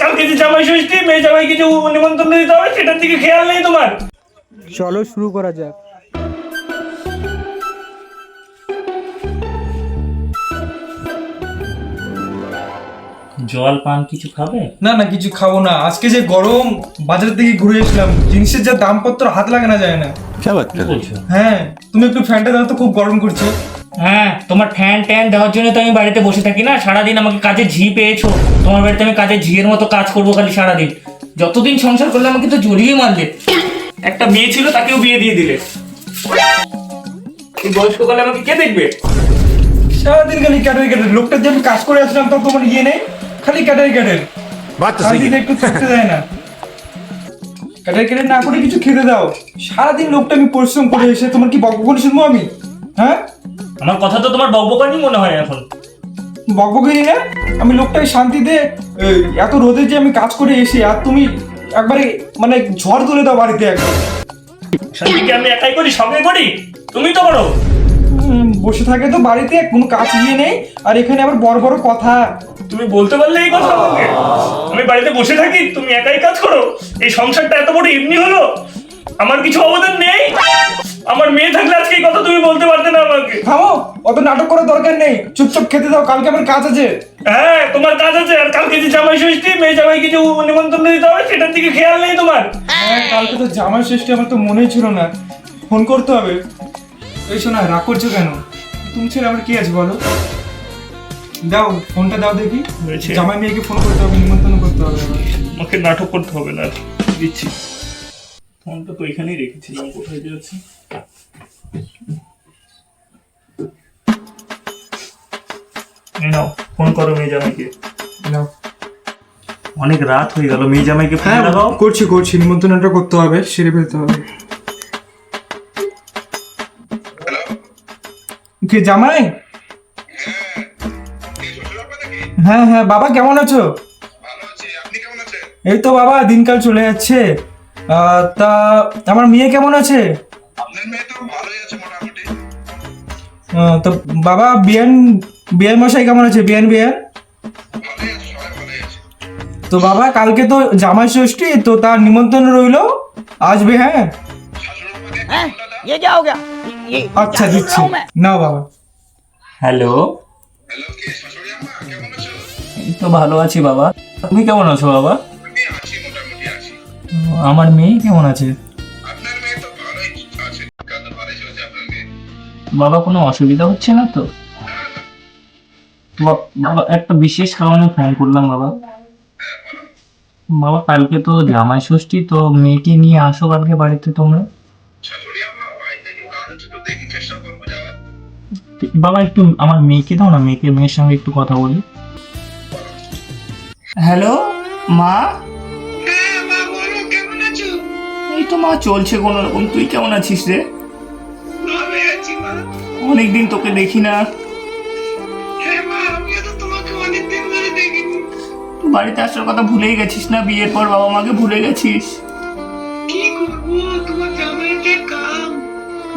কালকে যে জামাই ষষ্ঠী মেয়ে জামাইকে যে নিমন্ত্রণ দিতে হবে সেটার দিকে খেয়াল নেই তোমার। চলো শুরু করা যাক। জল পান কিছু খাবে? না না কিছু খাব না। আজকে যে গরম বাজার থেকে ঘুরে এসেছিলাম। জিনিসের যা দামপত্র হাত লাগানো যায় না। কি হ্যাঁ তুমি একটু ফ্যানটা দাও তো খুব গরম করছ। হ্যাঁ তোমার ফ্যান ট্যান দেওয়ার জন্য তো আমি বাড়িতে বসে থাকি না। সারাদিন আমাকে কাজে ঝি পেয়েছ। তোমার বাড়িতে আমি কাজে ঝিয়ের মতো কাজ করব খালি সারাদিন। যতদিন সংসার করলে আমাকে তো জড়িয়ে মারলে। একটা মেয়ে ছিল তাকেও বিয়ে দিয়ে দিলে। এই বয়স্ককালে আমাকে কে দেখবে? সারাদিন খালি ক্যাটারি ক্যাটারি লোকটার যে আমি কাজ করে আসলাম তো তোমার ইয়ে নেই। খালি ক্যাটারি ক্যাটারি সারাদিন একটু থাকতে দেয় না। ক্যাটারি ক্যাটারি না করে কিছু খেতে দাও। সারাদিন লোকটা আমি পরিশ্রম করে এসে তোমার কি বক করে শুনব আমি? হ্যাঁ? আমার কথা তো তোমার বকবকানি মনে হয় এখন। বকবকি না? আমি লোকটাকে শান্তিতে এই, এত রোদে যে আমি কাজ করে এসে আর তুমি একবারে মানে ঝড় তুলে দাও বাড়িতে একবার শান্তিকে আমি একাই করি সঙ্গে করি? তুমি তো করো। উম, বসে থাকে তো বাড়িতে কোনো কাজ ইয়ে নেই আর এখানে আবার বড় বড় কথা। তুমি বলতে পারলে এই কথা আমাকে। আমি বাড়িতে বসে থাকি তুমি একাই কাজ করো। এই সংসারটা এত বড় এমনি হলো। আমার কিছু অবদান নেই। আমার মেয়ে থাকলে আজকে এই কথা তুমি বলতে পারতে না আমাকে। থামো অত নাটক করার দরকার নেই। চুপচাপ খেতে দাও কালকে আমার কাজ আছে। হ্যাঁ তোমার কাজ আছে আর কালকে যে জামাই ষষ্ঠী মেয়ে জামাই কিছু নিমন্ত্রণ দিতে হবে সেটার দিকে খেয়াল নেই তোমার। হ্যাঁ কালকে তো জামাই ষষ্ঠী আমার তো মনেই ছিল না। ফোন করতে হবে। এই শোনা রাগ করছ কেন? তুমি ছেলে আমার কি আছে বলো? দাও ফোনটা দাও দেখি। জামাই মেয়েকে ফোন করতে হবে নিমন্ত্রণ করতে হবে। আমাকে নাটক করতে হবে না। দিচ্ছি। ফোনটা তো এখানেই রেখেছিলাম কোথায় যাচ্ছে? নাও ফোন করো মেয়ে জামাইকে। নাও। অনেক রাত হয়ে গেল মেয়ে জামাইকে ফোন হ্যাঁ লাগাও। করছি করছি নিমন্ত্রণটা করতে হবে সেরে ফেলতে হবে। কে জামাই? হ্যাঁ হ্যাঁ বাবা কেমন আছো? এই তো বাবা দিনকাল চলে যাচ্ছে। আহ, তা আমার মেয়ে কেমন আছে? তো বাবা বিয়ান বিয়ান মশাই কেমন আছে? বিয়ান বিয়ান? তো বাবা কালকে তো জামাই ষষ্ঠী তো তার নিমন্ত্রণ রইল। আসবে হ্যাঁ? আচ্ছা দিচ্ছি। না বাবা। হ্যালো। তো ভালো আছি বাবা। তুমি কেমন আছো বাবা? আমার মেয়ে কেমন আছে? বাবা কোনো অসুবিধা হচ্ছে না তো? বাবা একটা বিশেষ কারণে ফোন করলাম বাবা। বাবা কালকে তো জামাই ষষ্ঠী তো মেয়েকে নিয়ে আসো কালকে বাড়িতে তোমরা। বাবা একটু আমার মেয়েকে দাও না মেয়েকে মেয়ের সঙ্গে একটু কথা বলি। হ্যালো মা? হ্যাঁ মা বলো কেমন আছো? এই তো মা চলছে কোনো রকম। তুই কেমন আছিস রে? অনেকদিন তোকে দেখি না। হ্যাঁ তুই বাড়িতে আসার কথা ভুলেই গেছিস না? বিয়ের পর বাবা মাকে ভুলে গেছিস?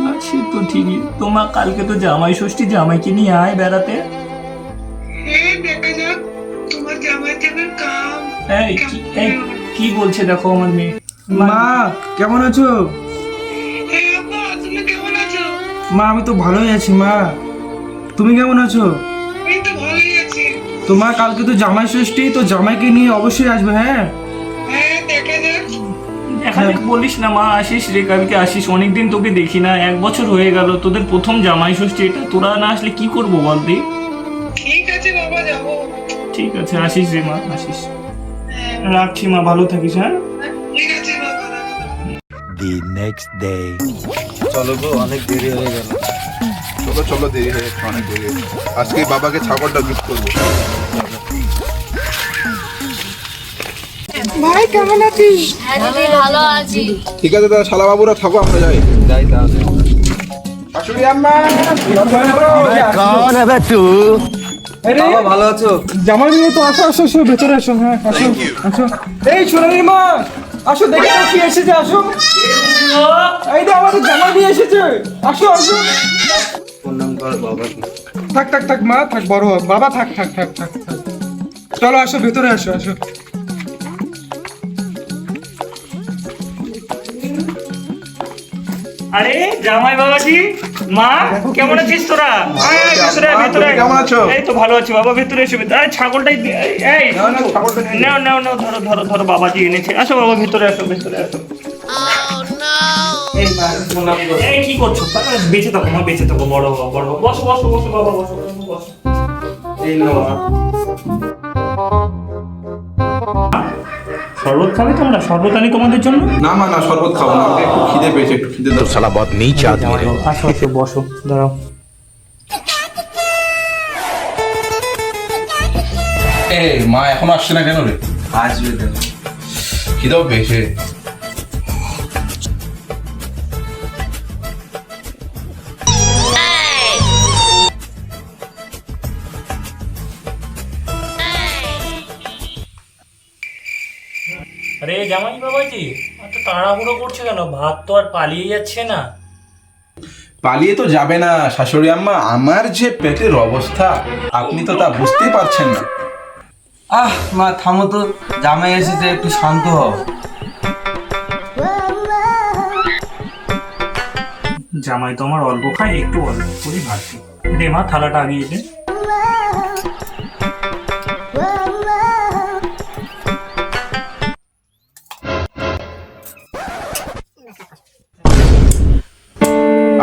আচ্ছা তো ঠিকই। তোমার কালকে তো জামাই ষষ্ঠী জামাইকে নিয়ে আয় বেড়াতে। হ্যাঁ এই কি বলছে দেখো আমার মেয়ে? মা কেমন আছো? মা আমি তো ভালোই আছি মা। তুমি কেমন আছো? তো ভালোই আছি। তোমার কালকে তো জামাই ষষ্ঠী তো জামাইকে নিয়ে অবশ্যই আসবে হ্যাঁ? হ্যাঁ এখানে বলিস না মা আসিস রে কালকে আসিস। অনেকদিন তোকে দেখি না এক বছর হয়ে গেল তোদের প্রথম জামাই ষষ্ঠী এটা তোরা না আসলে কি করব বল দি? ঠিক আছে বাবা যাব। ঠিক আছে আসিস রে মা আসিস। রাখছি মা ভালো থাকিস হ্যাঁ? ঠিক আছে বাবা The next day. চলো গো অনেক দেরি হয়ে গেল। চলো চলো দেরি হয়ে গেছে অনেক দেরি আজকে বাবাকে ছাগলটা গিফট করব। ভাই কেমন আছিস? হ্যাঁ, ভালো আছি। ঠিক আছে দাদা শালা বাবুরা থাকো আমরা যাই। যাই তাহলে। ভালো আছো? জামাই তো আসো আসো আসো ভেতরে আসো হ্যাঁ আসো আসো। এই সোনালি মা আসো দেখো কি এসেছে আসো। এই দেখো আমাদের জামা নিয়ে এসেছে। আসো আসো। থাক থাক থাক মা থাক বড় বাবা থাক থাক থাক থাক। চলো আসো ভেতরে আসো আসো। আরে জামাই বাবাজি? মা কেমন আছিস তোরা? আয়, আয়, ভেতরে ভেতরে। কেমন আছো? এই তো ভালো আছি বাবা ভেতরে এসে ভেতরে। আরে ছাগলটাই এই, নাও, নাও, নাও ধরো ধরো ধরো বাবাজি এনেছে। আসো বাবা ভেতরে আসো ভেতরে আসো। বললাম, এই কি করছ? বেঁচে থাকো মা বেঁচে থাকো বড় বড় বসো বসো বসো বাবা বসো বসো, বসো। এই নাও শরবত খাবে তোমরা? শরবত আনি তোমাদের জন্য? না মা না শরবত খাব না। একটু খিদে পেয়েছে একটু খিদে দাও। সালা বদ নেই চাঁদ মেরে আসো আসো বসো দাঁড়াও। এই মা এখন আসছে না কেন রে? আসবে কেন? খিদেও পেয়েছে। আরে জামাই বাবাজি এত তাড়াহুড়ো করছ কেন? ভাত তো আর পালিয়ে যাচ্ছে না। পালিয়ে তো যাবে না শাশুড়ি আম্মা। আমার যে পেটের অবস্থা আপনি তো তা বুঝতেই পারছেন না। আহ মা থামো তো জামাই এসেছে একটু শান্ত হও। জামাই তো আমার অল্প খায় একটু অল্প করে ভাত রে মা থালাটা আগিয়ে দে।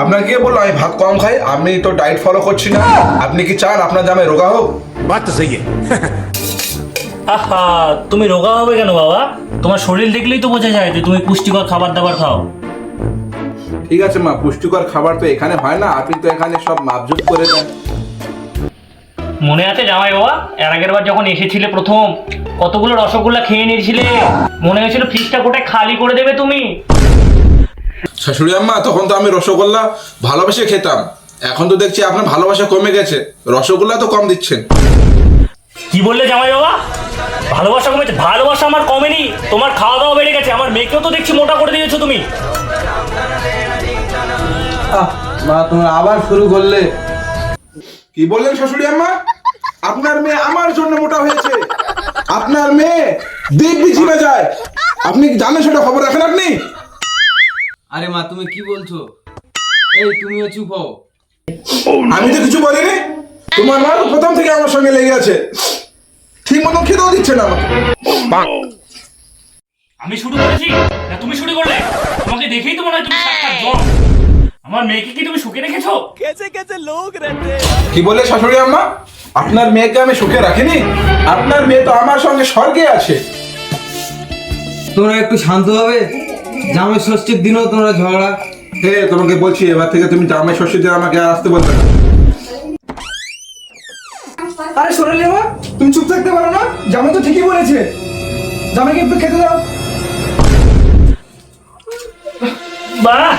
আপনার গিয়ে বলল আমি ভাত কম খাই আমি তো ডায়েট ফলো করছি না। আপনি কি চান আপনার জামাই রোগা হোক? বাদ তো সেই। আহা তুমি রোগা হবে কেন বাবা? তোমার শরীর দেখলেই তো বোঝা যায় যে তুমি পুষ্টিকর খাবার দাবার খাও। ঠিক আছে মা পুষ্টিকর খাবার তো এখানে হয় না আপনি তো এখানে সব মাপজুপ করে দেন। মনে আছে জামাই বাবা এর আগের বার যখন এসেছিলে প্রথম কতগুলো রসগোল্লা খেয়ে নিয়েছিলে? মনে হয়েছিল ফ্রিজটা গোটা খালি করে দেবে তুমি? শাশুড়ি আম্মা তখন তো আমি রসগোল্লা ভালোবেসে খেতাম। এখন তো দেখছি আপনার ভালোবাসা কমে গেছে। রসগোল্লা তো কম দিচ্ছেন। কি বললে জামাই বাবা? ভালোবাসা কমেছে। ভালোবাসা আমার কমেনি তোমার খাওয়া দাওয়া বেড়ে গেছে। আমার মেয়েকেও তো দেখছি মোটা করে দিয়েছ তুমি। আহ মা তুমি আবার শুরু করলে। কি বললেন শাশুড়ি আম্মা? আপনার মেয়ে আমার জন্য মোটা হয়েছে। আপনার মেয়ে দিব্যি জিমে যায়। আপনি কি জানেন সেটা খবর রাখেন আপনি? আরে মা তুমি কি বলছো? এই তুমিও চুপ হও। আমি তো কিছু বলিনি। তোমার মা প্রথম থেকে আমার সঙ্গে লেগে আছে। ঠিক মতো খেতেও দিচ্ছে না আমাকে। আমি শুরু করেছি? না তুমি শুরু করলে? তোমাকে দেখেই তো মনে হয় তুমি সাক্ষাৎ জম। আমার মেয়েকে কি তুমি শুকে রেখেছো? কি বলে শাশুড়ি আম্মা? আপনার মেয়েকে আমি সুখে রাখিনি। আপনার মেয়ে তো আমার সঙ্গে স্বর্গে আছে। তোমরা একটু শান্ত হবে? জামাই ষষ্ঠীর দিনও তোমরা ঝগড়া। হে তোমাকে বলছি এবার থেকে তুমি জামাই ষষ্ঠীর দিন আমাকে আর আসতে বলবে না। আরে সোনালি মা তুমি চুপ থাকতে পারো না। জামাই তো ঠিকই বলেছে। জামাইকে একটু খেতে দাও। বাহ!